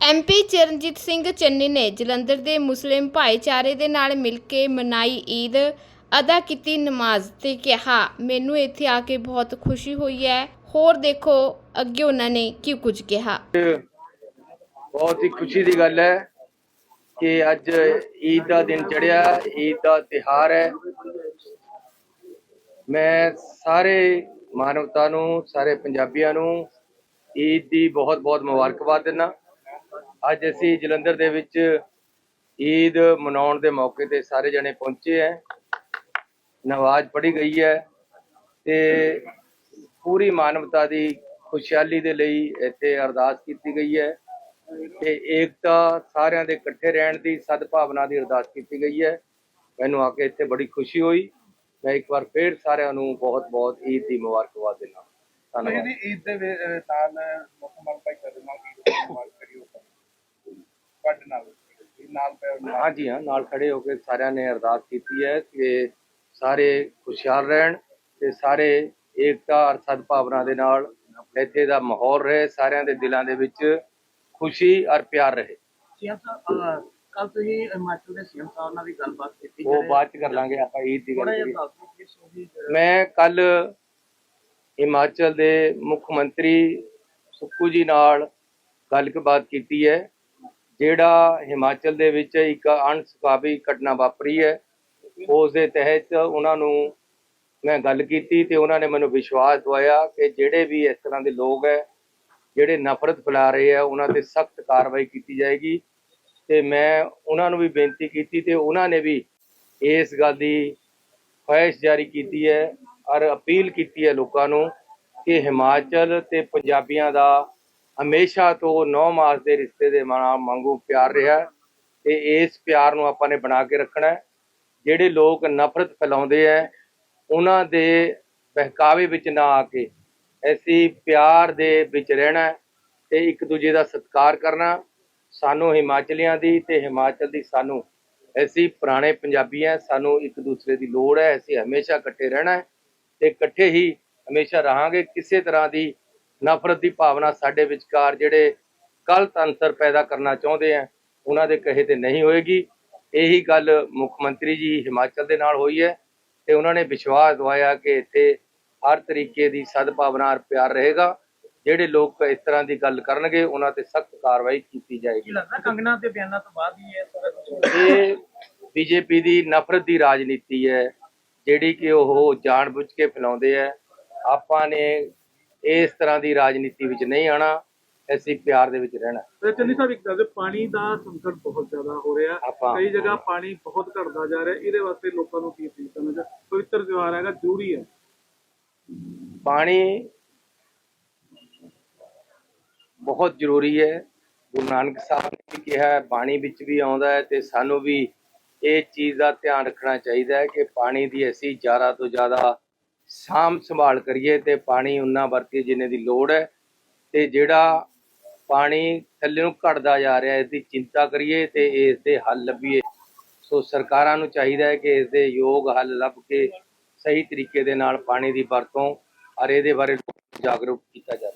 MP Charanjit Singh Channi ਨੇ ਜਲੰਧਰ ਦੇ ਮੁਸਲਿਮ ਭਾਈਚਾਰੇ ਦੇ ਨਾਲ ਮਿਲ ਕੇ ਮਨਾਈ ਈਦ ਅਦਾ ਕੀਤੀ ਨਮਾਜ਼ ਤੇ ਕਿਹਾ, ਮੈਨੂੰ ਇੱਥੇ ਆ ਕੇ ਬਹੁਤ ਖੁਸ਼ੀ ਹੋਈ ਹੈ। ਹੋਰ ਦੇਖੋ ਅੱਗੇ ਉਹਨਾਂ ਨੇ ਕੀ ਕੁਝ ਕਿਹਾ। ਬਹੁਤ ਹੀ ਖੁਸ਼ੀ ਦੀ ਗੱਲ ਹੈ ਕਿ ਅੱਜ ਈਦ ਦਾ ਦਿਨ ਚੜਿਆ ਈਦ ਦਾ ਤਿਹਾਰ ਹੈ। ਮੈਂ ਸਾਰੇ ਮਾਨਵਤਾ ਨੂੰ, ਸਾਰੇ ਪੰਜਾਬੀਆਂ ਨੂੰ ਈਦ ਦੀ ਬਹੁਤ ਬਹੁਤ ਮੁਬਾਰਕਬਾਦ ਦਿੰਦਾ। ਅੱਜ ਅਸੀਂ ਜਲੰਧਰ ਦੇ ਵਿੱਚ ਈਦ ਮਨਾਉਣ ਦੇ ਮੌਕੇ ਤੇ ਸਾਰੇ ਜਣੇ ਪਹੁੰਚੇ ਹੈ ਨਵਾਜ਼ ਪੜ੍ਹੀ ਗਈ ਹੈ ਤੇ ਪੂਰੀ ਮਾਨਵਤਾ ਦੀ ਖੁਸ਼ਹਾਲੀ ਦੇ ਲਈ ਇੱਥੇ ਅਰਦਾਸ ਕੀਤੀ ਗਈ ਹੈ ਤੇ ਏਕਤਾ ਸਾਰਿਆਂ ਦੇ ਇਕੱਠੇ ਰਹਿਣ ਦੀ ਸਦਭਾਵਨਾ ਦੀ ਅਰਦਾਸ ਕੀਤੀ ਗਈ ਹੈ ਮੈਨੂੰ ਆ ਕੇ ਇੱਥੇ ਬੜੀ ਖੁਸ਼ੀ ਹੋਈ। ਮੈਂ ਇੱਕ ਵਾਰ ਫੇਰ ਸਾਰਿਆਂ ਨੂੰ ਬਹੁਤ ਬਹੁਤ ਈਦ ਦੀ ਮੁਬਾਰਕਬਾਦ ਦਿੰਦਾ। ਧੰਨਵਾਦ। ਜੀ ਈਦ ਦੇ ਵੇ- ਅਹ, ਨਾਲ ਭਾਈ ਕਰਦੇ ਨਾਲ ਈਦ ਦੀ ਮੁਬਾਰਕ ਕਰਿਓ ਕੱਢ ਨਾਲ ਇਹ ਨਾਲ ਪੈ ਹਾਂਜੀ ਹਾਂ ਨਾਲ ਖੜੇ ਹੋ ਕੇ ਸਾਰਿਆਂ ਨੇ ਅਰਦਾਸ ਕੀਤੀ ਹੈ ਕਿ ਸਾਰੇ ਖੁਸ਼ਹਾਲ ਰਹਿਣ ਤੇ ਸਾਰੇ ਏਕਤਾ ਔਰ ਸਦਭਾਵਨਾ ਦੇ ਨਾਲ ਇੱਥੇ ਦਾ ਮਾਹੌਲ ਰਹੇ ਸਾਰਿਆਂ ਦੇ ਦਿਲਾਂ ਦੇ ਵਿੱਚ ਖੁਸ਼ੀ ਔਰ ਪਿਆਰ ਰਹੇ। ਕੱਲ ਤੁਸੀਂ ਹਿਮਾਚਲ ਦੇ ਸੀਐਮ ਸਾਹਿਬ ਨਾਲ ਵੀ ਗੱਲਬਾਤ ਕੀਤੀ। ਉਹ ਬਾਅਦ ਚ ਕਰ ਲਾਂਗੇ ਆਪਾਂ ਈਦ ਦੀ ਗੱਲ ਮੈਂ ਕੱਲ ਹਿਮਾਚਲ ਦੇ ਮੁੱਖ ਮੰਤਰੀ ਸੁੱਕੂ ਜੀ ਨਾਲ ਗੱਲਬਾਤ ਕੀਤੀ ਹੈ। ਜਿਹੜਾ ਹਿਮਾਚਲ ਦੇ ਵਿੱਚ ਇੱਕ ਅਣਸੁਖਾਵੀ ਘਟਨਾ ਵਾਪਰੀ ਹੈ, ਉਸ ਦੇ ਤਹਿਤ ਉਹਨਾਂ ਨੂੰ ਮੈਂ ਗੱਲ ਕੀਤੀ ਤੇ ਉਹਨਾਂ ਨੇ ਮੈਨੂੰ ਵਿਸ਼ਵਾਸ ਦਵਾਇਆ ਕਿ ਜਿਹੜੇ ਵੀ ਇਸ ਤਰ੍ਹਾਂ ਦੇ ਲੋਕ ਹੈ, ਜਿਹੜੇ ਨਫ਼ਰਤ ਫੈਲਾ ਰਹੇ ਆ ਉਹਨਾਂ ਤੇ ਸਖਤ ਕਾਰਵਾਈ ਕੀਤੀ ਜਾਏਗੀ। ਤੇ ਮੈਂ ਉਹਨਾਂ ਨੂੰ ਵੀ ਬੇਨਤੀ ਕੀਤੀ ਤੇ ਉਹਨਾਂ ਨੇ ਵੀ ਇਸ ਗੱਲ ਦੀ ਖੁਆਇਸ਼ ਜਾਰੀ ਕੀਤੀ ਹੈ ਔਰ ਅਪੀਲ ਕੀਤੀ ਹੈ ਲੋਕਾਂ ਨੂੰ ਕਿ ਹਿਮਾਚਲ ਤੇ ਪੰਜਾਬੀਆਂ ਦਾ ਹਮੇਸ਼ਾ ਤੋਂ ਨੌ ਮਾਸ ਦੇ ਰਿਸ਼ਤੇ ਦੇ ਮਾਂ- ਵਾਂਗੂ ਪਿਆਰ ਰਿਹਾ ਹੈ ਤੇ ਇਸ ਪਿਆਰ ਨੂੰ ਆਪਾਂ ਨੇ ਬਣਾ ਕੇ ਰੱਖਣਾ ਜਿਹੜੇ ਲੋਕ ਨਫ਼ਰਤ ਫੈਲਾਉਂਦੇ ਆ ਉਹਨਾਂ ਦੇ ਬਹਿਕਾਵੇ ਵਿੱਚ ਨਾ ਆ ਕੇ ਅਸੀਂ ਪਿਆਰ ਦੇ ਵਿੱਚ ਰਹਿਣਾ ਹੈ ਤੇ ਇੱਕ ਦੂਜੇ ਦਾ ਸਤਿਕਾਰ ਕਰਨਾ ਸਾਨੂੰ ਹਿਮਾਚਲੀਆਂ ਦੀ ਤੇ ਹਿਮਾਚਲ ਦੀ ਸਾਨੂੰ, ਅਸੀਂ ਪੁਰਾਣੇ ਪੰਜਾਬੀ ਹਾਂ, ਸਾਨੂੰ ਇੱਕ ਦੂਸਰੇ ਦੀ ਲੋੜ ਹੈ, ਅਸੀਂ ਹਮੇਸ਼ਾ ਇਕੱਠੇ ਰਹਿਣਾ ਹੈ ਤੇ ਇਕੱਠੇ ਹੀ ਹਮੇਸ਼ਾ ਰਹਾਂਗੇ। ਕਿਸੇ ਤਰ੍ਹਾਂ ਦੀ ਨਫ਼ਰਤ ਦੀ ਭਾਵਨਾ ਸਾਡੇ ਵਿਚਕਾਰ ਜਿਹੜੇ ਕੱਲ ਅੰਤਰ ਪੈਦਾ ਕਰਨਾ ਚਾਹੁੰਦੇ ਆ ਉਹਨਾਂ ਦੇ ਕਹੇ ਤੇ ਨਹੀਂ ਹੋਏਗੀ। ਇਹੀ ਗੱਲ ਮੁੱਖ ਮੰਤਰੀ ਜੀ ਹਿਮਾਚਲ ਦੇ ਨਾਲ ਹੋਈ ਹੈ ਤੇ ਉਹਨਾਂ ਨੇ ਵਿਸ਼ਵਾਸ ਦਵਾਇਆ ਕਿ ਇੱਥੇ ਹਰ ਤਰੀਕੇ ਦੀ ਸਦਭਾਵਨਾ ਪਿਆਰ ਰਹੇਗਾ। ਜਿਹੜੇ ਲੋਕ ਇਸ ਤਰ੍ਹਾਂ ਦੀ ਗੱਲ ਕਰਨਗੇ ਉਹਨਾਂ ਤੇ ਸਖਤ ਕਾਰਵਾਈ ਕੀਤੀ ਜਾਏਗੀ। ਲੱਗਦਾ ਕੰਗਣਾ ਦੇ ਬਿਆਨਾਂ ਤੋਂ ਬਾਅਦ ਹੀ ਇਹ ਸਾਰਾ ਕੁਝ ਇਹ ਬੀਜੇਪੀ ਦੀ ਨਫ਼ਰਤ ਦੀ ਰਾਜਨੀਤੀ ਹੈ ਜਿਹੜੀ ਕਿ ਉਹ ਜਾਣਬੁੱਝ ਕੇ ਫੈਲਾਉਂਦੇ ਆ ਆਪਾਂ ਨੇ ਇਸ ਤਰ੍ਹਾਂ ਦੀ ਰਾਜਨੀਤੀ ਵਿੱਚ ਨਹੀਂ ਆਣਾ ਅਸੀਂ ਪਿਆਰ ਦੇ ਵਿੱਚ ਰਹਿਣਾ। ਤੇ ਚੰਨੀ ਸਾਹਿਬ ਇੱਕ ਦੱਸੋ ਪਾਣੀ ਦਾ ਸੰਕਟ ਬਹੁਤ ਜ਼ਿਆਦਾ ਹੋ ਰਿਹਾ। ਕਈ ਜਗ੍ਹਾ ਪਾਣੀ ਬਹੁਤ ਘਟਦਾ ਜਾ ਰਿਹਾ। ਇਹਦੇ ਵਾਸਤੇ ਲੋਕਾਂ ਨੂੰ ਕੀ ਅਪੀਲ ਕਰਨਾ ਚਾਹੀਦਾ? ਪਵਿੱਤਰ ਤਿਉਹਾਰ ਹੈਗਾ ਜ਼ਰੂਰੀ ਹੈ। ਪਾਣੀ ਬਹੁਤ ਜ਼ਰੂਰੀ ਹੈ। ਗੁਰੂ ਨਾਨਕ ਸਾਹਿਬ ਨੇ ਵੀ ਕਿਹਾ ਹੈ ਪਾਣੀ ਵਿੱਚ ਵੀ ਆਉਂਦਾ ਹੈ ਤੇ ਸਾਨੂੰ ਵੀ ਇਹ ਚੀਜ਼ ਦਾ ਧਿਆਨ ਰੱਖਣਾ ਚਾਹੀਦਾ ਹੈ ਕਿ ਪਾਣੀ ਦੀ ਅਸੀਂ ਜ਼ਿਆਦਾ ਤੋਂ ਜ਼ਿਆਦਾ ਸਾਂਭ ਸੰਭਾਲ ਕਰੀਏ ਤੇ ਪਾਣੀ ਉਨਾ ਵਰਤੀਏ ਜਿੰਨੇ ਦੀ ਲੋੜ ਹੈ। ਤੇ ਜਿਹੜਾ ਪਾਣੀ ਥੱਲੇ ਨੂੰ ਘਟਦਾ ਜਾ ਰਿਹਾ, ਇਸ ਦੀ ਚਿੰਤਾ ਕਰੀਏ ਤੇ ਇਸ ਦੇ ਹੱਲ ਲੱਭੀਏ। ਸੋ ਸਰਕਾਰਾਂ ਨੂੰ ਚਾਹੀਦਾ ਹੈ ਕਿ ਇਸ ਦੇ ਯੋਗ ਹੱਲ ਲੱਭ ਕੇ ਸਹੀ ਤਰੀਕੇ ਦੇ ਨਾਲ ਪਾਣੀ ਦੀ ਵਰਤੋਂ ਔਰ ਇਹਦੇ ਬਾਰੇ ਜਾਗਰੂਕ ਕੀਤਾ ਜਾਵੇ।